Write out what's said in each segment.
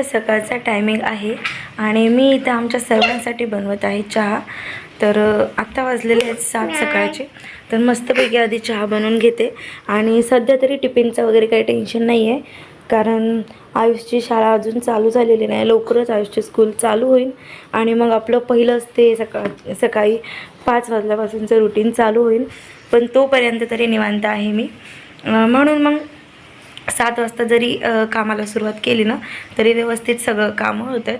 आता सकाळचा टायमिंग आहे आणि मी इथं आमच्या सर्वांसाठी बनवत आहे चहा. तर आत्ता वाजलेले आहेत सात सकाळचे. तर मस्तपैकी आधी चहा बनवून घेते. आणि सध्या तरी टिफिनचं वगैरे काही टेन्शन नाही आहे कारण आयुषची शाळा अजून चालू झालेली नाही. लवकरच आयुषची स्कूल चालू होईल. आणि मग आपलं पहिलंच ते सकाळ सकाळी पाच वाजल्यापासूनचं रुटीन चालू होईल. पण तोपर्यंत तरी निवांत आहे मी. म्हणून मग सात वाजता जरी कामाला सुरुवात केली ना तरी व्यवस्थित सगळं कामं होत आहेत.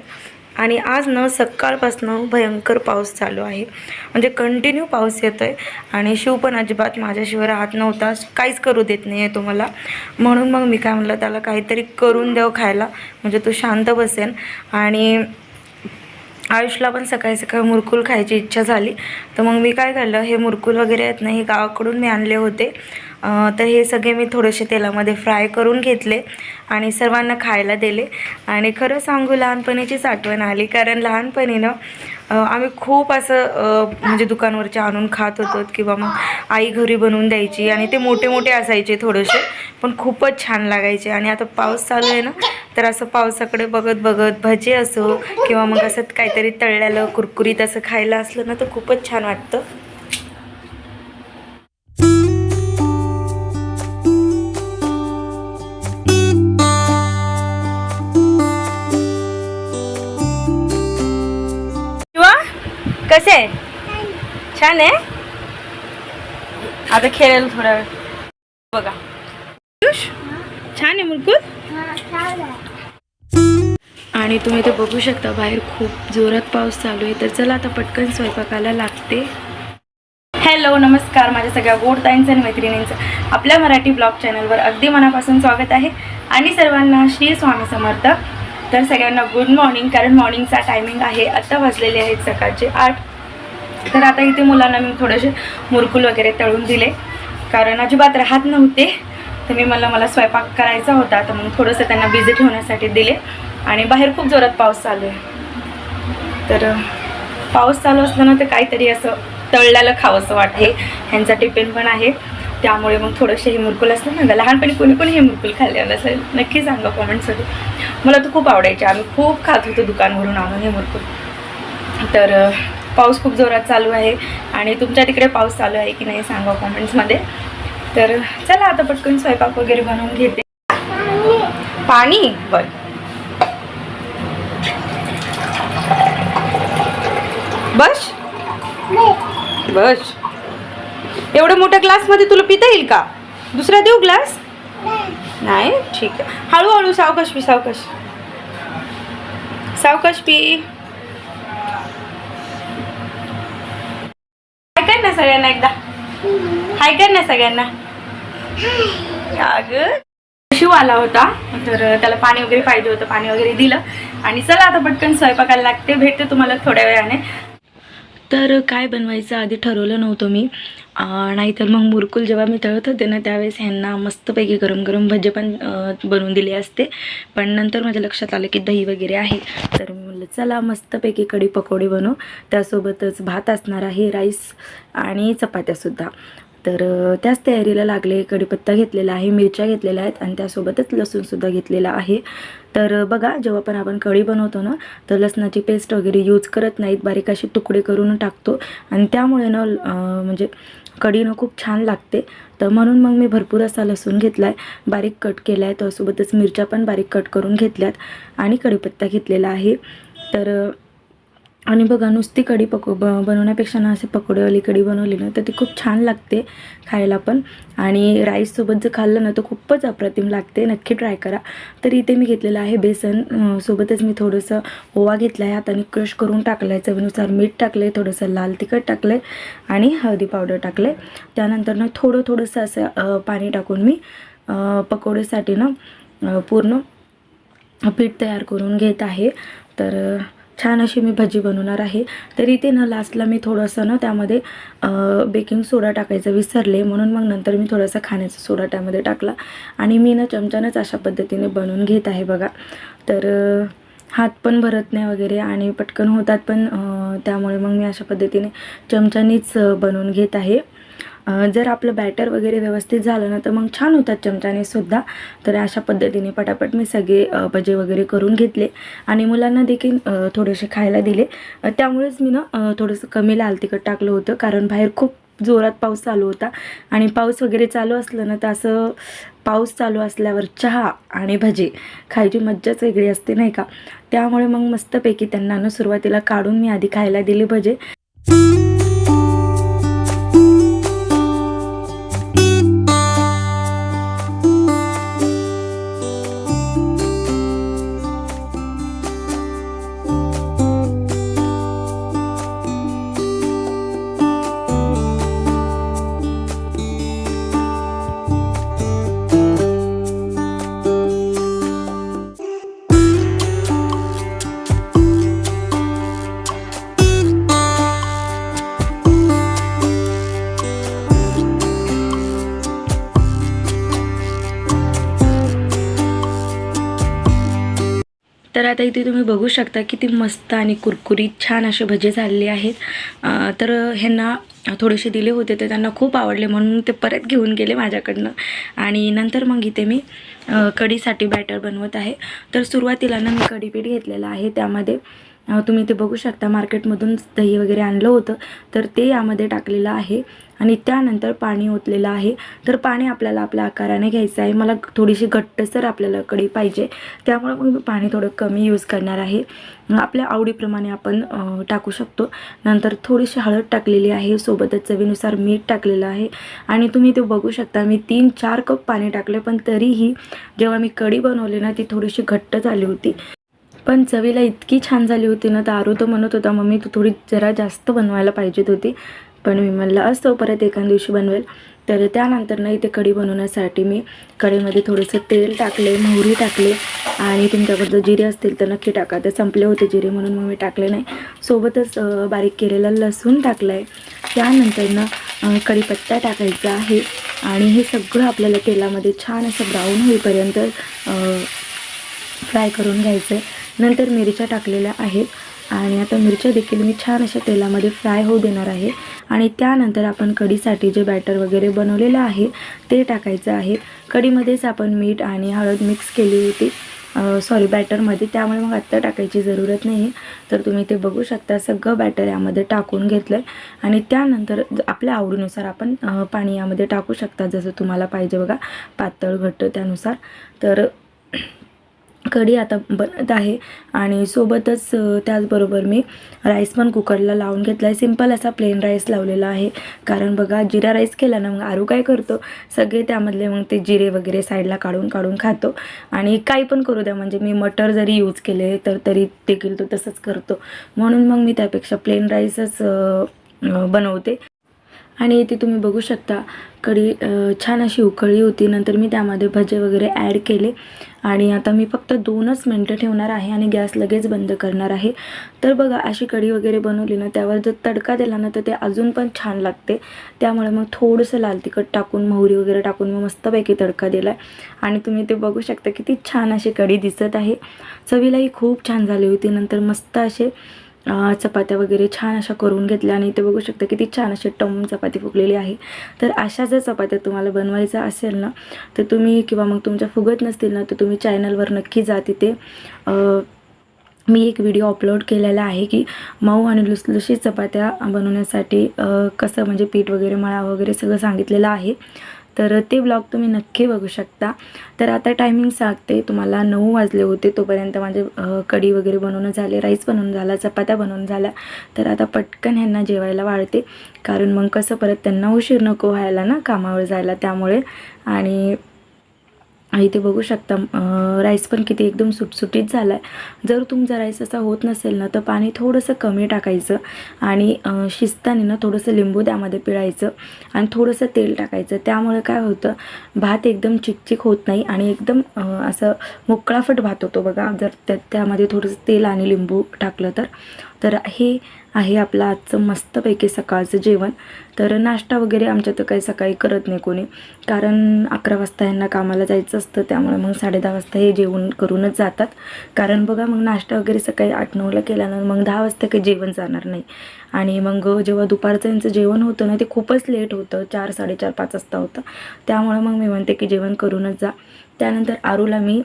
आणि आज न सकाळपासनं भयंकर पाऊस चालू आहे. म्हणजे कंटिन्यू पाऊस येतो आहे आणि शिव पण अजिबात माझ्याशिवाय राहत नव्हता. काहीच करू देत नाही आहे तुम्हाला म्हणून मग मी काय म्हणलं त्याला काहीतरी करून देव खायला. म्हणजे तो शांत बसेन. आणि आयुषला पण सकाळी सकाळी मुरकुल खायची इच्छा झाली. तर मग मी काय खाल्लं हे मुरकुल वगैरे आहेत ना हे गावाकडून मी आणले होते. तर हे सगळे मी थोडेसे तेलामध्ये फ्राय करून घेतले आणि सर्वांना खायला दिले. आणि खरं सांगू लहानपणीचीच आठवण आली कारण लहानपणी ना आम्ही खूप असं म्हणजे दुकानवरचे आणून खात होतो किंवा मग आई घरी बनवून द्यायची आणि ते मोठे मोठे असायचे थोडेसे पण खूपच छान लागायचे. आणि आता पाऊस चालू आहे ना तर असं पावसाकडे बघत बघत भजे असो किंवा मग असं काहीतरी तळलेलं कुरकुरीत असं खायला असलं ना तर खूपच छान वाटतं. कसे आहे? छान. आहे? आता खेळेल थोडा वेळ. बघा. छान आहे मुलकूल? आणि तुम्ही ते बघू शकता बाहेर खूप जोरात पाऊस चालू आहे. तर चला आता पटकन स्वयंपाकाला लागते. हॅलो नमस्कार. माझ्या सगळ्या गोड ताईंचं आणि मैत्रिणींचं. आपल्या मराठी ब्लॉग चॅनलवर अगदी मनापासून स्वागत आहे. आणि सर्वांना श्री स्वामी समर्थ. तर सगळ्यांना गुड मॉर्निंग कारण मॉर्निंगचा टायमिंग आहे. आत्ता वाजलेले आहेत सकाळचे आठ. तर आता इथे मुलांना मी थोडेसे मुरकुल वगैरे तळून दिले. कारण अजिबात राहत नव्हते. तर मी मला मला स्वयंपाक करायचा होता तर मग थोडंसं त्यांना बिझी ठेवण्यासाठी दिले. आणि बाहेर खूप जोरात पाऊस चालू आहे. तर पाऊस चालू असलं ना तर काहीतरी असं तळल्याला खावंसं वाटते. ह्यांचा टिफिन पण आहे. त्यामुळे मग थोडंसं हे मुरकुल असतं ना लहानपणी कोणी कोणी हे मुरकुल खाल्ले नसेल नक्की सांगा कॉमेंटसाठी मला तर खूप आवडायचे आम्ही खूप खात होतो दुकानवरून आणून हे मुरकुल. तर पाऊस खूप जोरात चालू आहे आणि तुमच्या तिकडे पाऊस चालू आहे की नाही सांगा कॉमेंट्समध्ये तर चला आता पटकन स्वयंपाक वगैरे बनवून घेते. पाणी? बर. बस? बस. एवढ्या मोठ्या ग्लासमध्ये तुला पिता येईल का? दुसरा देऊ ग्लास? नाही? ठीक आहे. हळूहळू सावकाश पी सावकाश. सावकाश पी. हाय कर ना सगळ्यांना एकदा. हाय कर ना सगळ्यांना. अगं. शिव आला होता तर त्याला पाणी वगैरे पाहिजे होतं पाणी वगैरे दिलं. आणि चला आता पटकन स्वयंपाकाला लागते भेटते तुम्हाला थोड्या वेळाने. तर काय बनवायचं? आधी ठरवलं नव्हतं मी. नाहीतर मग मुरकुल जेव्हा मी तळत होते ना त्यावेळेस ह्यांना मस्तपैकी गरम गरम भजे पण बनवून दिले असते. पण नंतर माझ्या लक्षात आलं की दही वगैरे आहे. तर मी म्हटलं चला मस्तपैकी कढी पकोडे बनवू. त्यासोबतच भात असणार आहे राईस आणि चपात्यासुद्धा तर त्याच तयारीला लागले कढीपत्ता घेतलेला आहे मिरच्या घेतलेल्या आहेत आणि त्यासोबतच लसूणसुद्धा घेतलेला आहे. तर बघा जेव्हा पण आपण कढी बनवतो ना तर लसणाची पेस्ट वगैरे यूज करत नाहीत बारीक असे तुकडे करून टाकतो. आणि त्यामुळे ना म्हणजे कढीनं खूप छान लागते. तर म्हणून मग मी भरपूर असा लसूण घेतला आहे बारीक कट केला आहे त्यासोबतच मिरच्या पण बारीक कट करून घेतल्यात. आणि कढीपत्ता घेतलेला आहे. तर आणि बघा नुसती कढी पको ब बनवण्यापेक्षा ना असे पकोडेवाली कढी बनवली ना तर ती खूप छान लागते खायला पण. आणि राईससोबत जर खाल्लं ना तर खूपच अप्रतिम लागते. नक्की ट्राय करा. तर इथे मी घेतलेलं आहे बेसन. सोबतच मी थोडंसं ओवा घेतला आहे. हाताने क्रश करून टाकलं आहे चवीनुसार मीठ टाकलं आहे थोडंसं लाल तिखट टाकलं आहे आणि हळदी पावडर टाकलं आहे त्यानंतर ना थोडं थोडंसं असं पाणी टाकून मी पकोडेसाठी ना पूर्ण पीठ तयार करून घेत आहे. तर छान अशी मी भजी बनवणार आहे. तर इथे ना लास्टला मी थोडंसं ना त्यामध्ये बेकिंग सोडा टाकायचं विसरले. म्हणून मग नंतर मी थोडासा खाण्याचा सोडा त्यामध्ये टाकला. आणि मी ना चमच्यानंच अशा पद्धतीने बनवून घेत आहे बघा. तर हात पण भरत नाही वगैरे आणि पटकन होतात पण त्यामुळे मग मी अशा पद्धतीने चमच्यानीच बनवून घेत आहे. जर आपलं बॅटर वगैरे व्यवस्थित झालं ना तर मग छान होतात चमच्याने सुद्धा. तर अशा पद्धतीने पटापट मी सगळे भजे वगैरे करून घेतले. आणि मुलांना देखील थोडेसे खायला दिले. त्यामुळेच मी ना थोडंसं कमी लाल तिखट टाकलं होतं. कारण बाहेर खूप जोरात पाऊस चालू होता. आणि पाऊस वगैरे चालू असलं ना तर असं पाऊस चालू असल्यावर चहा आणि भजे खायची मज्जाच वेगळी असते नाही का? त्यामुळे मग मस्तपैकी त्यांना ना सुरुवातीला काढून मी आधी खायला दिले भजे. आता इथे तुम्ही बघू शकता किती मस्त आणि कुरकुरीत छान असे भजे झालेले आहेत. तर ह्यांना थोडेसे दिले होते तर त्यांना खूप आवडले म्हणून ते परत घेऊन गेले माझ्याकडनं. आणि नंतर मग इथे मी कढीसाठी बॅटर बनवत आहे. तर सुरुवातीला ना मी कढीपीठ घेतलेलं आहे त्यामध्ये. तुम्ही ते बघू शकता. मार्केटमधून दही वगैरे आणलं होतं तर ते यामध्ये टाकलेलं आहे आणि त्यानंतर पाणी ओतलेलं आहे. तर पाणी आपल्याला आपल्या आकाराने घ्यायचं आहे. मला थोडीशी घट्टसर आपल्याला कढी पाहिजे. त्यामुळे मग मी पाणी थोडं कमी यूज करणार आहे. आपल्या आवडीप्रमाणे आपण टाकू शकतो. नंतर थोडीशी हळद टाकलेली आहे. सोबतच चवीनुसार मीठ टाकलेलं आहे. आणि तुम्ही ते बघू शकता. मी तीन चार कप पाणी टाकले पण तरीही जेव्हा मी कढी बनवली ना ती थोडीशी घट्ट झाली होती. पण चवीला इतकी छान झाली होती ना तर आरू तो म्हणत होता मम्मी तू थोडी जरा जास्त बनवायला पाहिजेत होती. पण मी म्हणलं असतो हो, परत एका दिवशी बनवेल. तर त्यानंतर ना इथे कढी बनवण्यासाठी मी कढीमध्ये थोडंसं तेल टाकले मोहरी टाकले आणि तुमच्याकडं जिरे असतील तर नक्की टाका. ते संपले होते जिरे म्हणून मग मी टाकले नाही. सोबतच बारीक केलेला लसूण टाकलं आहे त्यानंतर ना कढीपत्ता टाकायचा आहे आणि हे सगळं आपल्याला तेलामध्ये छान असं ब्राऊन होईपर्यंत फ्राय करून घ्यायचं आहे नंतर मिरच्या टाकलेल्या आहेत. आणि आता मिरच्या देखील मी छान अशा तेलामध्ये फ्राय होऊ देणार आहे. आणि त्यानंतर आपण कढीसाठी जे बॅटर वगैरे बनवलेलं आहे ते टाकायचं आहे. कढीमध्येच आपण मीठ आणि हळद मिक्स केली होती. सॉरी बॅटरमध्ये त्यामुळे मग आत्ता टाकायची जरूरत नाही. आहे तर तुम्ही ते बघू शकता. सगळं बॅटर यामध्ये टाकून घेतलं आहे आणि त्यानंतर आपल्या आवडीनुसार आपण पाणी यामध्ये टाकू शकता. जसं तुम्हाला पाहिजे बघा. पातळ घट्ट त्यानुसार. तर कढी आता बनत आहे आणि सोबतच त्याचबरोबर मी राईस पण कुकरला लावून घेतला आहे सिंपल असा प्लेन राईस लावलेला आहे. कारण बघा जिरा राईस केला ना मग आरू काय करतो? सगळे त्यामधले मग ते जिरे वगैरे साईडला काढून काढून खातो. आणि काही पण करू द्या. म्हणजे मी मटर जरी यूज केले तर तरी देखील तो तसंच करतो. म्हणून मग मी त्यापेक्षा प्लेन राईसच बनवते. आणि इथे तुम्ही बघू शकता कढी छान अशी उकळली होती. नंतर मी त्यामध्ये भजे वगैरे ॲड केले. आणि आता मी फक्त दोनच मिनटं ठेवणार आहे आणि गॅस लगेच बंद करणार आहे. तर बघा अशी कढी वगैरे बनवली ना त्यावर जर तडका दिला ना तर ते अजून पण छान लागते. त्यामुळे मग थोडंसं लाल तिखट टाकून मोहरी वगैरे टाकून मी मस्तपैकी तडका दिला आहे आणि तुम्ही ते बघू शकता किती छान अशी कढी दिसत आहे. चवीलाही खूप छान झाली होती. नंतर मस्त असे चपात्या वगैरे छान अशा करून घेतल्या आणि इथे बघू शकता किती छान अशी टम चपाती फुगलेली आहे. तर अशा जर चपात्या तुम्हाला बनवायचं असेल ना तर तुम्ही किंवा मग तुमच्या फुगत नसतील ना तर तुम्ही चॅनलवर नक्की जा तिथे. मी एक व्हिडिओ अपलोड केलेला आहे की मऊ आणि लुसलुशीत चपात्या बनवण्यासाठी कसं म्हणजे पीठ वगैरे मळा वगैरे सगळं सांगितलेलं आहे. तर ते ब्लॉग तुम्ही नक्की बघू शकता. तर आता टायमिंग सांगते तुम्हाला नऊ वाजले होते तोपर्यंत माझे कडी कढी वगैरे बनवणं झाले राईस बनवून झाला चपात्या बनवून झाल्या. तर आता पटकन ह्यांना जेवायला वाढते. कारण मग कसं परत त्यांना उशीर नको व्हायला ना कामावर जायला त्यामुळे. आणि इथे बघू शकता राईस पण किती एकदम सुटसुटीत झाला आहे जर तुमचा राईस असा होत नसेल ना तर पाणी थोडंसं कमी टाकायचं आणि अं, शिजताना ना थोडंसं लिंबू त्यामध्ये पिळायचं आणि थोडंसं तेल टाकायचं. त्यामुळे काय होतं भात एकदम चिकचिक होत नाही आणि एकदम असं मोकळाफट भात होतो बघा. जर त्या त्यामध्ये थोडंसं तेल आणि लिंबू टाकलं तर. तर हे आहे आपलं आजचं मस्तपैकी सकाळचं जेवण. तर नाश्ता वगैरे आमच्या तर काही सकाळी करत नाही कोणी. कारण अकरा वाजता यांना कामाला जायचं असतं त्यामुळे मग साडेदहा वाजता हे जेवण करूनच जातात. कारण बघा मग नाश्ता वगैरे सकाळी आठ नऊला केल्यानं मग दहा वाजता काही जेवण जाणार नाही. आणि मग जेव्हा दुपारचं यांचं जेवण होतं ना ते खूपच लेट होतं. चार साडेचार पाच वाजता होतं. त्यामुळे मग मी म्हणते की जेवण करूनच जा. त्यानंतर आरूला मी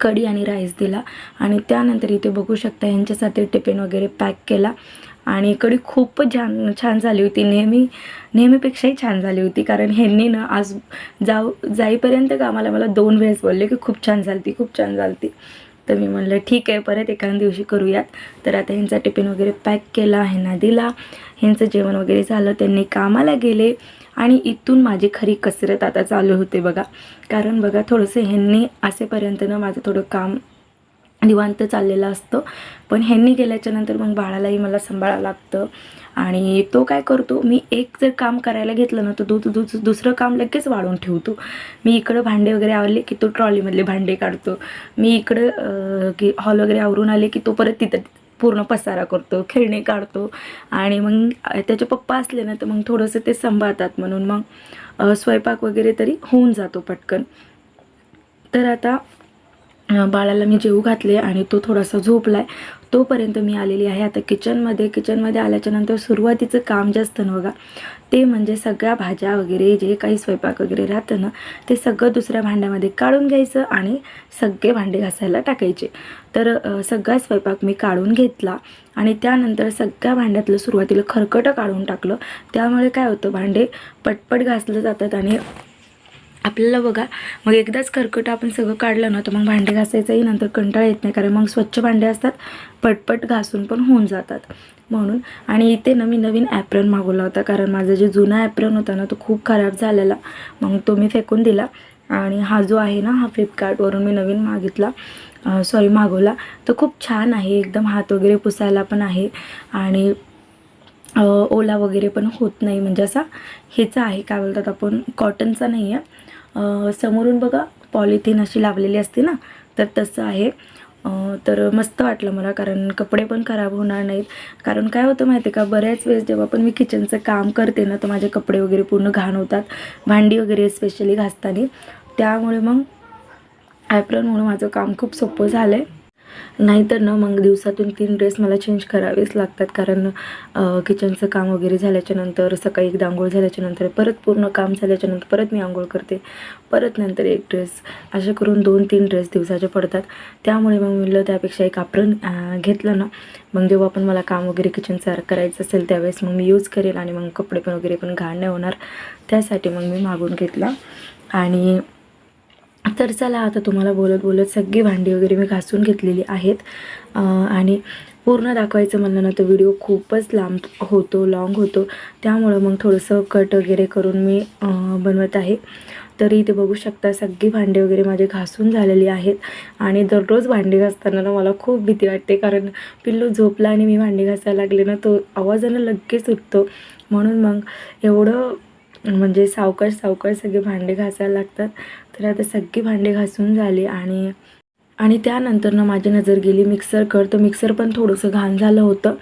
कढी आणि राईस दिला. आणि त्यानंतर इथे बघू शकता यांच्यासाठी टिफिन वगैरे पॅक केला. आणि कढी खूपच छान छान झाली होती. नेहमी नेहमीपेक्षाही छान झाली होती. कारण ह्यांनी ना आज जाऊ जाईपर्यंत कामाला मला दोन वेळेस बोलले की खूप छान झाली ती खूप छान झाली ती तर मी म्हणलं ठीक आहे परत एखाद्या दिवशी करूयात. तर आता ह्यांचा टिफिन वगैरे पॅक केला ह्यांना दिला. ह्यांचं जेवण वगैरे झालं. त्यांनी कामाला गेले. आणि इथून माझी खरी कसरत आता चालू होते बघा. कारण बघा थोडंसं ह्यांनी असेपर्यंत ना माझं थोडं काम निवांत चाललेलं असतं. पण ह्यांनी गेल्याच्यानंतर मग बाळालाही मला सांभाळावं लागतं. आणि तो काय करतो मी एक जर काम करायला घेतलं ना तर तो दु दुसरं काम लगेच वाढवून ठेवतो. मी इकडं भांडे वगैरे आवरले की तो ट्रॉलीमधले भांडे काढतो. मी इकडं की हॉल वगैरे आवरून आले की तो परत तिथं पूर्ण पसारा करतो खेळणे काढतो. आणि मग त्याचे पप्पा असले ना तर मग थोडंसं ते सांभाळतात म्हणून मग स्वयंपाक वगैरे तरी होऊन जातो पटकन. तर आता बाळाला मी जेवू घातले आणि तो थोडासा झोपला आहे तोपर्यंत मी आलेली आहे. आता किचनमध्ये किचनमध्ये आल्याच्यानंतर सुरुवातीचं काम जे असतं ना बघा ते म्हणजे सगळ्या भाज्या वगैरे जे काही स्वयंपाक वगैरे राहतं ना ते सगळं दुसऱ्या भांड्यामध्ये काढून घ्यायचं आणि सगळे भांडे घासायला टाकायचे. तर सगळा स्वयंपाक मी काढून घेतला आणि त्यानंतर सगळ्या भांड्यातलं सुरुवातीला खरकटं काढून टाकलं. त्यामुळे काय होतं भांडे पटपट घासलं जातात आणि आपल्याला बघा मग एकदाच खरकट आपण सगळं काढलं ना तर मग भांडे घासायचंही नंतर कंटाळा येत नाही. कारण मग स्वच्छ भांडे असतात पटपट घासून पण होऊन जातात. म्हणून आणि इथे ना मी नवीन ॲप्रन मागवला होता. कारण माझा जे जुना ॲप्रन होता ना तो खूप खराब झालेला. मग तो मी फेकून दिला. आणि हा जो आहे ना हा फ्लिपकार्टवरून मी नवीन मागितला. सॉरी मागवला. तर खूप छान आहे. एकदम हात वगैरे पुसायला पण आहे. आणि ओला वगैरे पण होत नाही. म्हणजे असा ह्याचा आहे. काय बोलतात आपण कॉटनचा नाही आहे समोरून बघा पॉलिथिन अशी लावलेली असते ना तर तसं आहे. तर मस्त वाटलं मला कारण कपडे पण खराब होणार नाहीत. कारण काय होतं माहिती आहे का बऱ्याच वेळेस जेव्हा पण मी किचनचं काम करते ना तर माझे कपडे वगैरे पूर्ण घाण होतात. भांडी वगैरे स्पेशली घासताना. त्यामुळे मग ॲप्रनमुळे माझं काम खूप सोपं झालं आहे नाहीतर ना मग दिवसातून तीन ड्रेस मला चेंज करावेच लागतात. कारण किचनचं काम वगैरे झाल्याच्यानंतर सकाळी एकदा आंघोळ झाल्याच्यानंतर परत पूर्ण काम झाल्याच्यानंतर परत मी आंघोळ करते. परत नंतर एक ड्रेस असे करून दोन तीन ड्रेस दिवसाचे पडतात. त्यामुळे मग मी म्हणलं त्यापेक्षा एक आपण घेतलं ना. मग जेव्हा पण मला काम वगैरे किचनचं करायचं असेल त्यावेळेस मग मी यूज करेल आणि मग कपडे पण वगैरे पण घाण नाही होणार. त्यासाठी मग मी मागून घेतला. आणि तर चला आता तुम्हाला बोलत बोलत सगळी भांडी वगैरे मी घासून घेतलेली आहेत. आणि पूर्ण दाखवायचं म्हणलं ना तर व्हिडिओ खूपच लांब होतो लॉंग होतो. त्यामुळं मग थोडंसं कट वगैरे करून मी बनवत आहे. तरी इथे बघू शकता सगळी भांडी वगैरे माझे घासून झालेली आहेत. आणि दररोज भांडी घासताना ना मला खूप भीती वाटते कारण पिल्लू झोपला आणि मी भांडी घासायला लागले ना तो आवाजानं लगेच उठतो. म्हणून मग एवढं म्हणजे सावकाश सावकाश सगळे भांडे घासायला लागतात. तर आता सगळी भांडे घासून झाली आणि आणि त्यानंतर ना माझी नजर गेली मिक्सरकर तर मिक्सर पण थोडंसं घाण झालं होतं.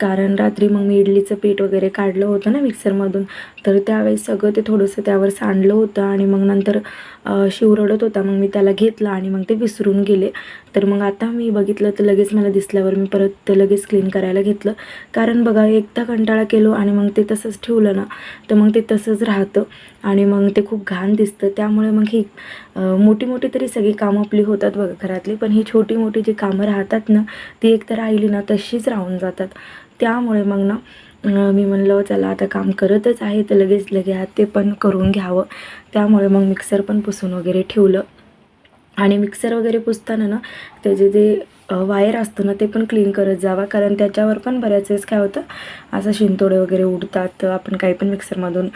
कारण रात्री मग मी इडलीचं पीठ वगैरे काढलं होतं ना मिक्सरमधून तर त्यावेळेस सगळं ते थोडंसं त्यावर सांडलं होतं आणि मग नंतर शिवरडत शिव रडत होता. मग मी त्याला घेतलं आणि मग ते विसरून गेले. तर मग आता मी बघितलं तर लगेच मला दिसल्यावर मी परत ते लगेच क्लीन करायला घेतलं. कारण बघा एकदा कंटाळा केलो आणि मग ते तसंच ठेवलं ना तर मग ते तसंच राहतं आणि मग ते खूप घाण दिसतं. त्यामुळे मग ही मोठी मोठी तरी सगळी कामं आपली होतात बघा घरातली. पण ही छोटी मोठी जी कामं राहतात ना ती एक तर राहिली ना तशीच राहून जातात. त्यामुळे मग ना मी म्हणलं चला आता काम करतच आहे तर लगेच लगेच ते पण करून घ्यावं. त्यामुळे मग मिक्सर पण पुसून वगैरे ठेवलं. आणि मिक्सर वगैरे पुसताना ना त्याचे जे वायर असतं ना ते पण क्लीन करत जावा. कारण त्याच्यावर पण बऱ्याच वेळेस काय होतं असं शिंतोडे वगैरे उडतात आपण काही पण मिक्सरमधून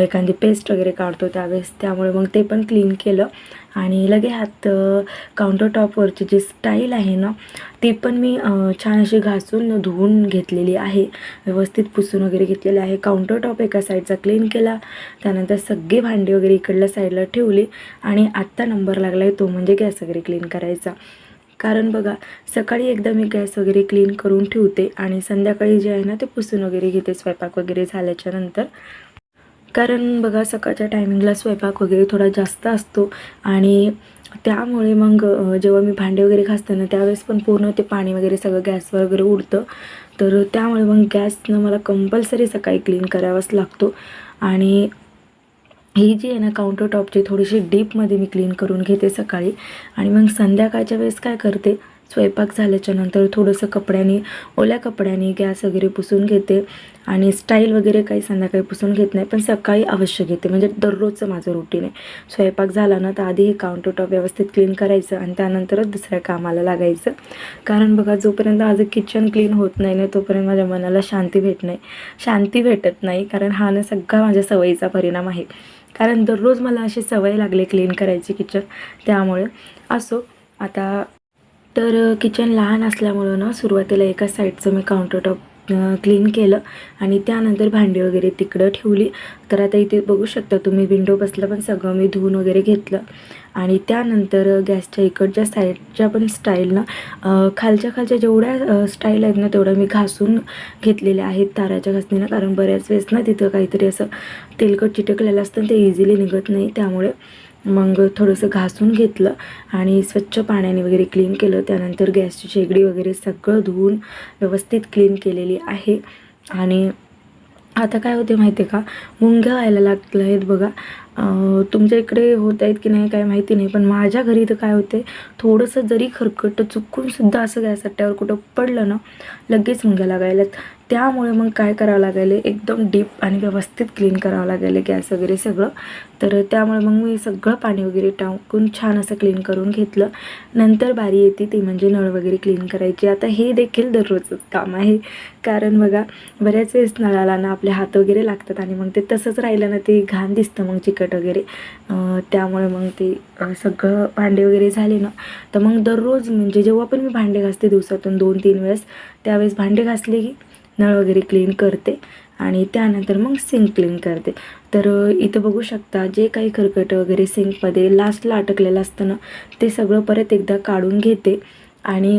एखादी पेस्ट वगैरे काढतो त्यावेळेस त्यामुळे मग ते पण क्लीन केलं. आणि लगे हात काउंटरटॉपवरची जी स्टाईल आहे ना ती पण मी छान अशी घासून धुवून घेतलेली आहे. व्यवस्थित पुसून वगैरे घेतलेली आहे. काउंटर टॉप एका साईडचा क्लीन केला. त्यानंतर सगळी भांडी वगैरे इकडल्या साईडला ठेवली. आणि आत्ता नंबर लागला आहे तो म्हणजे गॅस वगैरे क्लीन करायचा. कारण बघा सकाळी एकदा मी गॅस वगैरे क्लीन करून ठेवते आणि संध्याकाळी जे आहे ना ते पुसून वगैरे घेते स्वयंपाक वगैरे झाल्याच्यानंतर. कारण बघा सकाळच्या टायमिंगला स्वयंपाक वगैरे थोडा जास्त असतो आणि त्यामुळे मग जेव्हा मी भांडे वगैरे घासते ना त्यावेळेस पण पूर्ण ते पाणी वगैरे सगळं गॅसवर वगैरे उडतं. तर त्यामुळे मग गॅसनं मला कंपल्सरी सकाळी क्लीन करावाच लागतो आणि ही जी आहे ना काउंटर टॉपची थोडीशी डीपमध्ये मी क्लीन करून घेते सकाळी. आणि मग संध्याकाळच्या वेळेस काय करते? स्वयंपाक झाल्याच्यानंतर थोडंसं कपड्याने ओल्या कपड्याने गॅस वगैरे पुसून घेते. आणि स्टाईल वगैरे काही संध्याकाळी पुसून घेत नाही पण सकाळी अवश्य घेते. म्हणजे दररोजचं माझं रुटीन आहे. स्वयंपाक झाला ना तर आधी हे काउंटर टॉप व्यवस्थित क्लीन करायचं आणि त्यानंतरच दुसऱ्या कामाला लागायचं. कारण बघा जोपर्यंत माझं किचन क्लीन होत नाही ना तोपर्यंत माझ्या मनाला शांती भेट नाही. शांती भेटत नाही कारण हा ना सगळा माझ्या सवयीचा परिणाम आहे. कारण दररोज मला अशी सवय लागली क्लीन करायची किचन त्यामुळे असो. आता तर किचन लहान असल्यामुळं ना सुरुवातीला एका साईडचं मी काउंटर टॉप क्लीन केलं आणि त्यानंतर भांडी वगैरे तिकडं ठेवली. तर आता इथे बघू शकता तुम्ही विंडो बसलं पण सगळं मी धुवून वगैरे घेतलं. आणि त्यानंतर गॅसच्या इकडच्या साईडच्या पण स्टाईलनं खालच्या खालच्या जेवढ्या स्टाईल आहेत ना तेवढ्या मी घासून घेतलेल्या आहेत ताराच्या घासणीनं कारण बऱ्याच वेळेस ना तिथं काहीतरी असं तेलकट चिटकलेलं असतं आणि ते इझिली निघत नाही. त्यामुळे मग थोडंसं घासून घेतलं आणि स्वच्छ पाण्याने वगैरे क्लीन केलं. त्यानंतर गॅसची शेगडी वगैरे सगळं धुवून व्यवस्थित क्लीन केलेली आहे. आणि आता काय होते माहिती आहे का? मुंग्या व्हायला लागल्या आहेत बघा. तुमच्या इकडे होत आहेत की नाही काय माहिती नाही पण माझ्या घरी तर काय होते थोडंसं जरी खरकट चुकूनसुद्धा असं गॅस सट्ट्यावर कुठं पडलं ना लगेच मुंग्या लागायलात त्यामुळे मग काय करावं लागेल? एकदम डीप आणि व्यवस्थित क्लीन करावं लागेल गॅस वगैरे सगळं. तर त्यामुळे मग मी सगळं पाणी वगैरे टाकून छान असं क्लीन करून घेतलं. नंतर बारी येते ती म्हणजे नळ वगैरे क्लीन करायची. आता हे देखील दररोजच काम आहे. कारण बघा बऱ्याच वेळेस नळाला ना आपले हात वगैरे लागतात आणि मग ते तसंच राहिलं ना ते घाण दिसतं मग चिकट वगैरे. त्यामुळे मग ते सगळं भांडे वगैरे झाले ना तर मग दररोज म्हणजे जेव्हा पण मी भांडे घासते दिवसातून दोन तीन वेळेस त्यावेळेस भांडे घासले की नळ वगैरे क्लीन करते आणि त्यानंतर मग सिंक क्लीन करते. तर इथं बघू शकता जे काही खरकट वगैरे सिंकमध्ये लास्टला अटकलेलं असतं ना ते सगळं परत एकदा काढून घेते आणि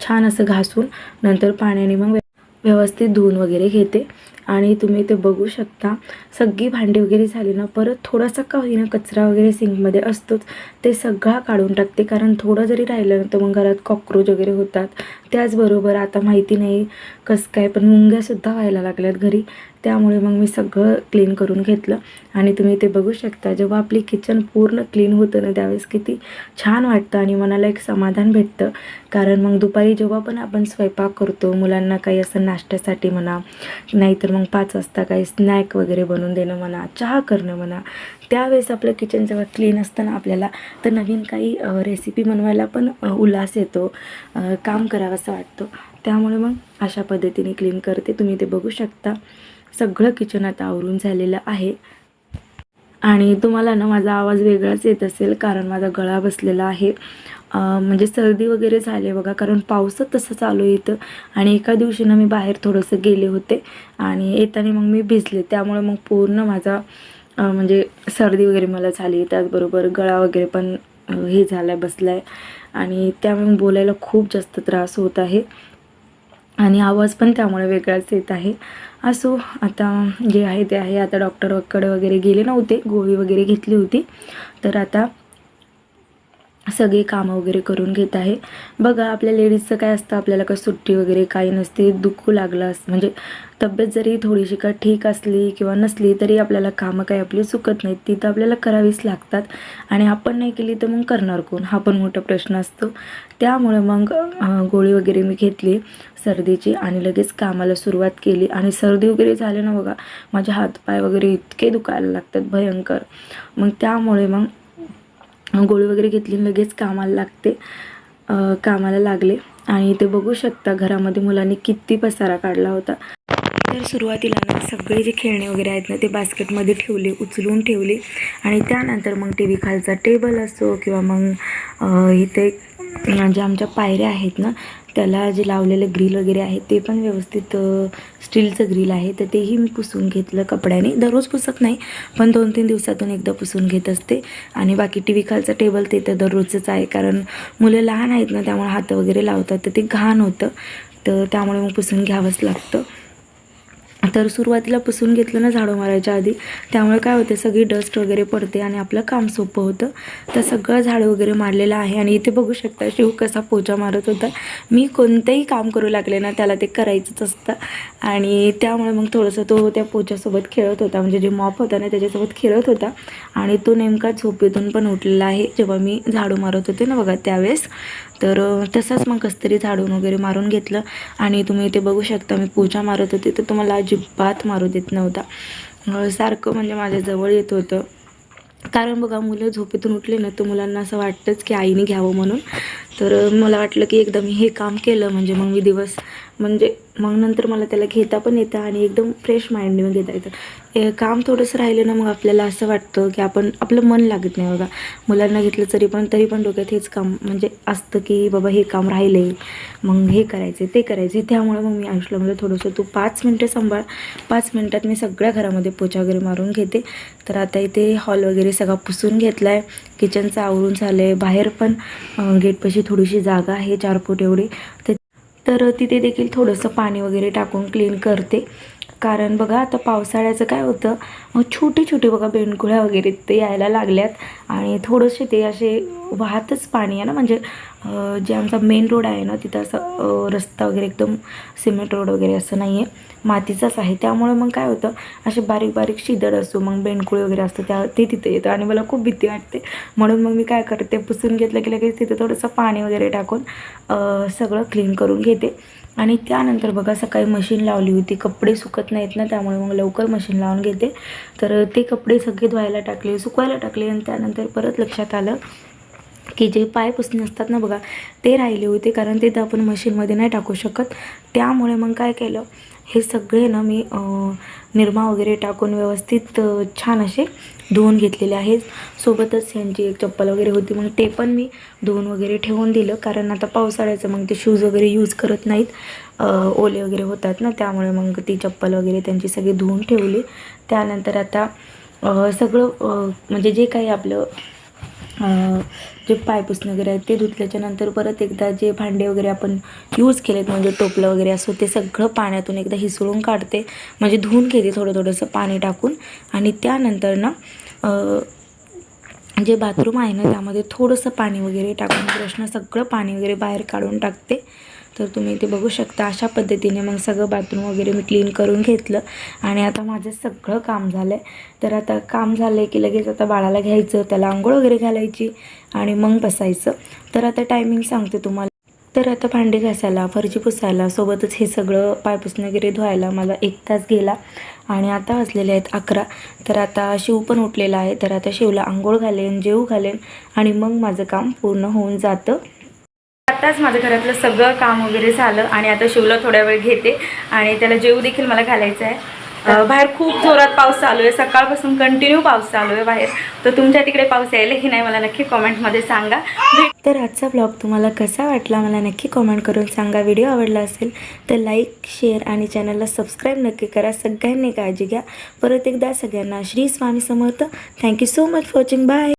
छान असं घासून नंतर पाण्याने मग व्यवस्थित धुवून वगैरे घेते. आणि तुम्ही ते बघू शकता. सगळी भांडी वगैरे झाली ना परत थोडासा का होईना कचरा वगैरे सिंकमध्ये असतोच ते सगळा काढून टाकते. कारण थोडं जरी राहिलं ना तर मग घरात कॉक्रोच वगैरे होतात. त्याचबरोबर आता माहिती नाही कसं काय पण मुंग्यासुद्धा व्हायला लागल्यात घरी. त्यामुळे मग मी सगळं क्लीन करून घेतलं. आणि तुम्ही ते बघू शकता जेव्हा आपली किचन पूर्ण क्लीन होतं ना त्यावेळेस किती छान वाटतं आणि मनाला एक समाधान भेटतं. कारण मग दुपारी जेव्हा पण आपण स्वयंपाक करतो मुलांना काही असं नाश्त्यासाठी म्हणा नाहीतर मग पाच वाजता काही स्नॅक वगैरे बनवून देणं म्हणा चहा करणं म्हणा त्यावेळेस आपलं किचन जेव्हा क्लीन असतं ना आपल्याला तर नवीन काही रेसिपी बनवायला पण उल्हास येतो. काम करावंसं वाटतं. त्यामुळे मग अशा पद्धतीने क्लीन करते. तुम्ही ते बघू शकता. सगळं किचन आता आवरून झालेलं आहे. आणि तुम्हाला ना माझा आवाज वेगळाच येत असेल कारण माझा गळा बसलेला आहे. म्हणजे सर्दी वगैरे झाली बघा कारण पावसात तसं चालू येतं आणि एका दिवशी ना मी बाहेर थोडंसं गेले होते आणि येताना मग मी भिजले. त्यामुळे मग पूर्ण माझा म्हणजे सर्दी वगैरे मला झाली. त्याचबरोबर गळा वगैरे पण हे झाला आहे बसला आहे आणि त्यामुळे मग बोलायला खूप जास्त त्रास होत आहे. आणि आवाज पण त्यामुळे वेगळाच येत आहे. असो आता जे आहे ते आहे. आता डॉक्टरकडे वगैरे गेले नव्हते. गोळी वगैरे घेतली होती. तर आता सगळी कामं वगैरे करून घेत आहे. बघा आपल्या लेडीजचं काय असतं आपल्याला काय सुट्टी वगैरे काही नसते दुखू लागलं अस म्हणजे तब्येत जरी थोडीशी का ठीक असली किंवा नसली तरी आपल्याला कामं काही आपली चुकत नाहीत ती तर आपल्याला करावीच लागतात. आणि आपण नाही केली तर मग करणार कोण? हा पण मोठा प्रश्न असतो. त्यामुळे मग गोळी वगैरे मी घेतली सर्दीची आणि लगेच कामाला सुरुवात केली. आणि सर्दी वगैरे झाली ना बघा माझे हातपाय वगैरे इतके दुखायला लागतात भयंकर. मग त्यामुळे मग गोळी वगैरे घेतली लगेच कामाला लागते. कामाला लागले. आणि ते बघू शकता घरामध्ये मुलांनी किती पसारा काढला होता. तर सुरुवातीला ना सगळे जे खेळणे वगैरे आहेत ना ते बास्केटमध्ये ठेवले उचलून ठेवले. आणि त्यानंतर मग टी व्ही खालचा टेबल असो किंवा मग इथे ज्या आमच्या पायऱ्या आहेत ना त्याला जे लावलेलं ग्रिल वगैरे आहे ते पण व्यवस्थित स्टीलचं ग्रिल आहे. तर तेही मी पुसून घेतलं कपड्याने. दररोज पुसत नाही पण दोन तीन दिवसातून एकदा पुसून घेत असते. आणि बाकी टी व्ही खालचं टेबल ते तर दररोजच आहे. कारण मुलं लहान आहेत ना त्यामुळे हात वगैरे लावतात तर ते घाण होतं. तर त्यामुळे मग पुसून घ्यावंच लागतं. तर सुरुवातीला पुसून घेतलं ना झाडू मारायच्या आधी. त्यामुळे काय होते सगळी डस्ट वगैरे पडते आणि आपलं काम सोपं होतं. तर सगळं झाडं वगैरे मारलेलं आहे आणि इथे बघू शकता शिव कसा पोचा मारत होता. मी कोणतंही काम करू लागले ना त्याला ते करायचंच असतं. आणि त्यामुळे मग थोडंसं तो त्या पोच्यासोबत खेळत होता. म्हणजे जे मॉप होता ना त्याच्यासोबत खेळत होता. आणि तो नेमका झोपेतून पण उठलेला आहे. जेव्हा मी झाडू मारत होते ना बघा त्यावेळेस. तर तसाच तसंच मग कसतरी झाडून वगैरे मारून घेतलं. आणि तुम्ही इथे बघू शकता मी पूजा मारत होते तर तुम्हाला अजिबात मारू देत नव्हता. सारखं म्हणजे माझ्या जवळ येत होतं. कारण बघा मुलं झोपेतून उठले ना तर मुलांना असं वाटतंच की आईने घ्यावं म्हणून. तर मला वाटलं की एकदम मी हे काम केलं म्हणजे मग मी दिवस म्हणजे मग नंतर मला त्याला घेता पण येतं आणि एकदम फ्रेश माइंडने घेता येतं. हे काम थोडंसं राहिलं ना मग आपल्याला असं वाटतं की आपण आपलं मन लागत नाही बघा. मुलांना घेतलं तरी पण तरी पण डोक्यात हेच काम म्हणजे असतं की बाबा हे काम राहिले मग हे करायचे ते करायचे त्यामुळे मग मी आयुष्याला म्हणजे थोडंसं तू पाच मिनटं सांभाळ. पाच मिनटात मी सगळ्या घरामध्ये पोचा वगैरे मारून घेते. तर आता इथे हॉल वगैरे सगळा पुसून घेतला आहे किचनचं आवरून झालं आहे बाहेर पण गेटपाशी जी थोडीशी जागा आहे चार फूट एवढी. तर तिथे देखील थोडंसं पाणी वगैरे टाकून क्लीन करते. कारण बघा आता पावसाळ्याचं काय होतं मग छोटे छोटे बघा बेंडकुळ्या वगैरे ते यायला लागल्यात. आणि थोडंसे ते असे वाहतच पाणी आहे ना म्हणजे जे आमचा मेन रोड आहे ना तिथं असं रस्ता वगैरे एकदम सिमेंट रोड वगैरे असं नाही आहे मातीचाच आहे. त्यामुळे मग काय होतं असे बारीक बारीक शिदड असतो मग बेंडकुळे वगैरे असतं त्या ते तिथे येतं. आणि मला खूप भीती वाटते. म्हणून मग मी काय करते पुसून घेतलं की लगेच तिथं थोडंसं पाणी वगैरे टाकून सगळं क्लीन करून घेते. आणि त्यानंतर बघा सकाळी मशीन लावली होती. कपडे सुकत नाहीत ना त्यामुळे मग लवकर मशीन लावून घेते. तर ते कपडे सगळे धुवायला टाकले सुकवायला टाकले आणि त्यानंतर परत लक्षात आलं की जे पाय पुसणे असतात ना बघा ते राहिले होते कारण ते तर आपण मशीनमध्ये नाही टाकू शकत. त्यामुळे मग काय केलं हे सगळे ना मी निरमा वगैरे टाकून व्यवस्थित छान असे धुवून घेतलेले आहेत. सोबतच यांची एक चप्पल वगैरे होती मग ते पण मी धुवून वगैरे ठेवून दिलं. कारण आता पावसाळ्याचं मग ते शूज वगैरे यूज करत नाहीत. ओले वगैरे होतात ना त्यामुळे मग ती चप्पल वगैरे त्यांची सगळी धुवून ठेवली. त्यानंतर आता सगळं म्हणजे जे काही आपलं जे पायपुसणं वगैरे आहेत ते धुतल्याच्या नंतर परत एकदा जे भांडे वगैरे आपण यूज केलेत म्हणजे टोपलं वगैरे असो ते सगळं पाण्यातून एकदा हिसळून काढते. म्हणजे धुवून घेते थोडं थोडंसं पाणी टाकून. आणि त्यानंतर ना जे बाथरूम आहे ना त्यामध्ये थोडंसं पाणी वगैरे टाकून ब्रशनं सगळं पाणी वगैरे बाहेर काढून टाकते. तर तुम्ही ते बघू शकता. अशा पद्धतीने मग सगळं बाथरूम वगैरे मी क्लीन करून घेतलं. आणि आता माझं सगळं काम झालं आहे तर आता काम झालं आहे की लगेच आता बाळाला घ्यायचं त्याला आंघोळ वगैरे घालायची आणि मग बसायचं. तर आता टायमिंग सांगते तुम्हाला. तर आता भांडी घासायला फरची पुसायला सोबतच हे सगळं पायपुसणं वगैरे धुवायला मला एक तास गेला आणि आता वाजलेले आहेत अकरा. तर आता शिव पण उठलेला आहे. तर आता शिवला आंघोळ घालेन जेवू घालेन आणि मग माझं काम पूर्ण होऊन जातं. आत्ताच माझं घरातलं सगळं काम वगैरे झालं आणि आता शिवला थोड्या वेळ घेते आणि त्याला जेऊ देखील मला घालायचं आहे. बाहेर खूप जोरात पाऊस चालू आहे. सकाळपासून कंटिन्यू पाऊस चालू आहे बाहेर. तर तुमच्या तिकडे पाऊस यायला की नाही मला नक्की कॉमेंटमध्ये सांगा. तर आजचा ब्लॉग तुम्हाला कसा वाटला मला नक्की कॉमेंट करून सांगा. व्हिडिओ आवडला असेल तर लाईक शेअर आणि चॅनलला सबस्क्राईब नक्की करा. सगळ्यांनी काळजी घ्या. परत एकदा सगळ्यांना Shri Swami Samarth. Thank you so much for watching bye